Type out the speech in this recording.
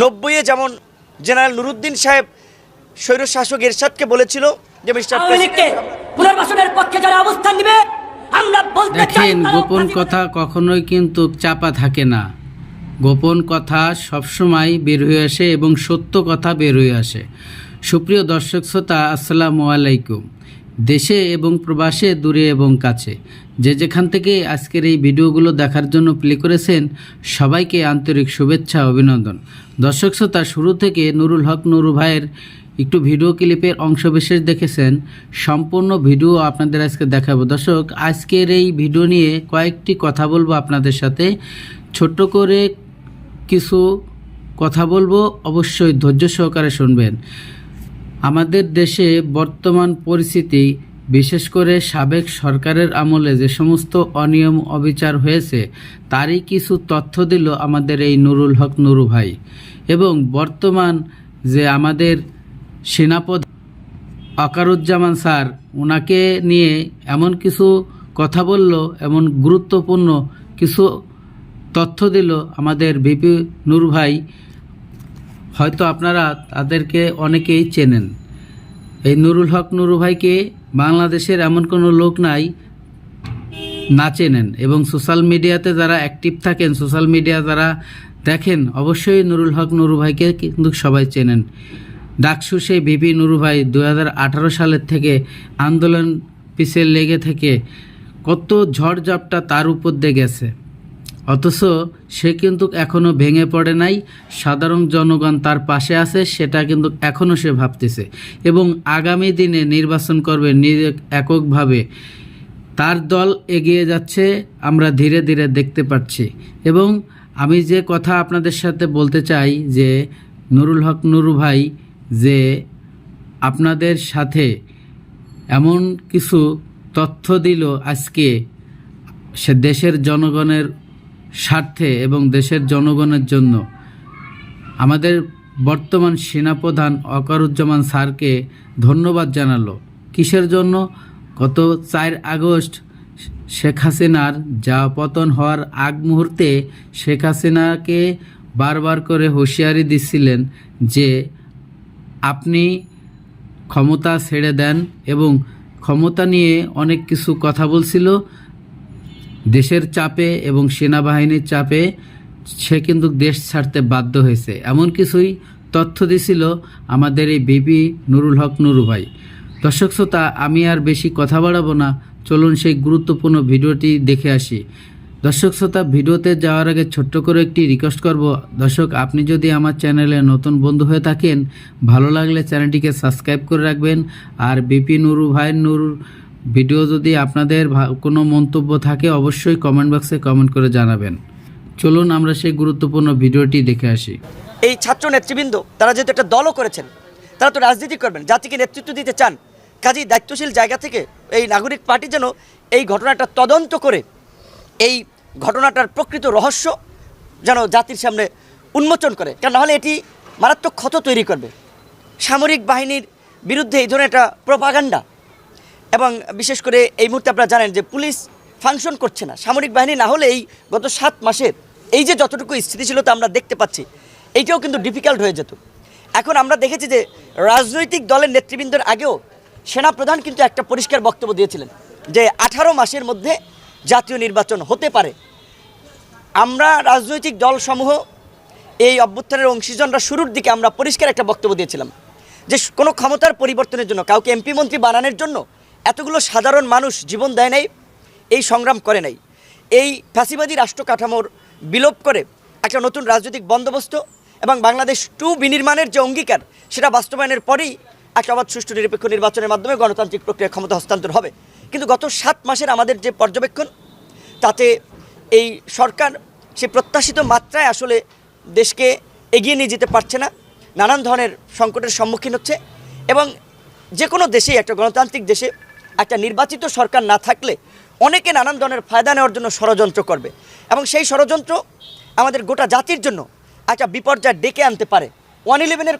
নব্বইয়ে যেমন জেনারেল নুরুদ্দিন সাহেব স্বৈর শাসক এরশাদকে বলেছিল যে মিস্টার পুনর্বাসনের পক্ষে যারা অবস্থান নিবে আমরা বলতে চাই দেখেন গোপন কথা কখনোই কিন্তু চাপা থাকে না। গোপন কথা সবসময় বের হয়ে আসে এবং সত্য কথা বের হয়ে আসে। সুপ্রিয় দর্শক শ্রোতা আসসালামু আলাইকুম। দেশে এবং প্রবাসে, দূরে এবং কাছে। যে যেখান থেকে আজকের এই ভিডিওগুলো দেখার জন্য প্লে করেছেন, সবাইকে আন্তরিক শুভেচ্ছা, অভিনন্দন। দর্শক শ্রোতা, শুরু থেকে নুরুল হক নুরু ভাইয়ের একটু ভিডিও ক্লিপের অংশবিশেষ দেখেছেন। সম্পূর্ণ ভিডিও আপনাদের আজকে দেখাবো। দর্শক, আজকের এই ভিডিও নিয়ে কয়েকটি কথা বলব আপনাদের সাথে। ছোট্ট করে কিছু কথা বলব, অবশ্যই ধৈর্য সহকারে শুনবেন। আমাদের দেশে বর্তমান পরিস্থিতি, বিশেষ করে সাবেক সরকারের আমলে যে সমস্ত অনিয়ম অবিচার হয়েছে, তারই কিছু তথ্য দিল আমাদের এই নুরুল হক নুরু ভাই। এবং বর্তমান যে আমাদের সেনাপতি আকারুজ্জামান স্যার ওনাকে নিয়ে এমন কিছু কথা বলল, এমন গুরুত্বপূর্ণ কিছু তথ্য দিল আমাদের ভিপি নূর ভাই হয়তো আপনারা তাদেরকে অনেকেই চেনেন। এই নুরুল হক নুরু ভাইকে বাংলাদেশের এমন কোনো লোক নাই, না চেনেন এবং সোশ্যাল মিডিয়াতে যারা অ্যাক্টিভ থাকেন, সোশ্যাল মিডিয়া যারা দেখেন, অবশ্যই নুরুল হক নুরু ভাইকে কিন্তু সবাই চেনেন। ডাকসু সেই ভিপি নুরু ভাই দু হাজার আঠারো সালের থেকে আন্দোলন পিছে লেগে থেকে কত ঝড় ঝড়ঝাপটা তার উপর দিয়ে গেছে। অথচ সে কিন্তু এখনও ভেঙে পড়ে নাই। সাধারণ জনগণ তার পাশে আছে, সেটা কিন্তু এখনও সে ভাবতেছে। এবং আগামী দিনে নির্বাচন করবে এককভাবে। তার দল এগিয়ে যাচ্ছে, আমরা ধীরে ধীরে দেখতে পাচ্ছি। এবং আমি যে কথা আপনাদের সাথে বলতে চাই যে, নুরুল হক নুরু ভাই, যে আপনাদের সাথে এমন কিছু তথ্য দিল আজকে, সে দেশের জনগণের স্বার্থে এবং দেশের জনগণের জন্য। আমাদের বর্তমান সেনাপ্রধান অকারুজ্জামান স্যারকে ধন্যবাদ জানালো। কিসের জন্য? গত চার আগস্ট শেখ হাসিনার যা পতন হওয়ার আগ মুহূর্তে শেখ হাসিনাকে বারবার করে হুঁশিয়ারি দিচ্ছিলেন যে আপনি ক্ষমতা ছেড়ে দেন এবং ক্ষমতা নিয়ে অনেক কিছু কথা বলছিল। দেশের চাপে এবং সেনাবাহিনীর চাপে সে কিন্তু দেশ ছাড়তে বাধ্য হয়েছে। এমন কিছুই তথ্য দিছিল আমাদের এই বিপি নুরুল হক নুরু ভাই। দর্শক শ্রোতা, আমি আর বেশি কথা বাড়াবো না। চলুন সেই গুরুত্বপূর্ণ ভিডিওটি দেখে আসি। দর্শক শ্রোতা, ভিডিওতে যাওয়ার আগে ছোট্ট করে একটি রিকোয়েস্ট করব। দর্শক, আপনি যদি আমার চ্যানেলে নতুন বন্ধু হয়ে থাকেন, ভালো লাগলে চ্যানেলটিকে সাবস্ক্রাইব করে রাখবেন। আর বিপি নুরু ভাই নুর ভিডিও যদি আপনাদের কোনো মন্তব্য থাকে, অবশ্যই কমেন্ট বক্সে কমেন্ট করে জানাবেন। চলুন আমরা সেই গুরুত্বপূর্ণ ভিডিওটি দেখে আসি। এই ছাত্র নেতৃবৃন্দ, তারা যেহেতু একটা দলও করেছেন, তারা তো রাজনীতি করবেন, জাতিকে নেতৃত্ব দিতে চান। কাজেই দায়িত্বশীল জায়গা থেকে এই নাগরিক পার্টি যেন এই ঘটনাটা তদন্ত করে, এই ঘটনাটার প্রকৃত রহস্য যেন জাতির সামনে উন্মোচন করে। কারণ নাহলে এটি মারাত্মক ক্ষত তৈরি করবে। সামরিক বাহিনীর বিরুদ্ধে এই ধরনের একটা প্রপাগান্ডা এবং বিশেষ করে এই মুহূর্তে আপনারা জানেন যে পুলিশ ফাংশন করছে না। সামরিক বাহিনী না হলে এই গত সাত মাসের এই যে যতটুকু স্থিতিশীলতা আমরা দেখতে পাচ্ছি, এইটাও কিন্তু ডিফিকাল্ট হয়ে যেত। এখন আমরা দেখেছি যে রাজনৈতিক দলের নেতৃবৃন্দের আগেও সেনাপ্রধান কিন্তু একটা পরিষ্কার বক্তব্য দিয়েছিলেন যে আঠারো মাসের মধ্যে জাতীয় নির্বাচন হতে পারে। আমরা রাজনৈতিক দলসমূহ, এই অভ্যুত্থানের অংশীজনরা শুরুর দিকে আমরা পরিষ্কার একটা বক্তব্য দিয়েছিলাম যে কোনো ক্ষমতার পরিবর্তনের জন্য, কাউকে এমপি মন্ত্রী বানানোর জন্য এতগুলো সাধারণ মানুষ জীবন দেয় নাই, এই সংগ্রাম করে নাই। এই ফ্যাসিবাদী রাষ্ট্র কাঠামোর বিলোপ করে একটা নতুন রাজনৈতিক বন্দোবস্ত এবং বাংলাদেশ টু বিনির্মাণের যে অঙ্গীকার, সেটা বাস্তবায়নের পরেই একটা অবাধ সুষ্ঠু নিরপেক্ষ নির্বাচনের মাধ্যমে গণতান্ত্রিক প্রক্রিয়া ক্ষমতা হস্তান্তর হবে। কিন্তু গত সাত মাসের আমাদের যে পর্যবেক্ষণ, তাতে এই সরকার সে প্রত্যাশিত মাত্রায় আসলে দেশকে এগিয়ে নিয়ে যেতে পারছে না, নানান ধরনের সংকটের সম্মুখীন হচ্ছে এবং যে কোনো দেশেই একটা গণতান্ত্রিক দেশে একটা নির্বাচিত সরকার না থাকলে অনেকে নানান ধরনের ফায়দা নেওয়ার জন্য ষড়যন্ত্র করবে। এবং সেই ষড়যন্ত্র আমাদের গোটা জাতির জন্য একটা বিপর্যয় ডেকে আনতে পারে। ওয়ান ইলেভেনের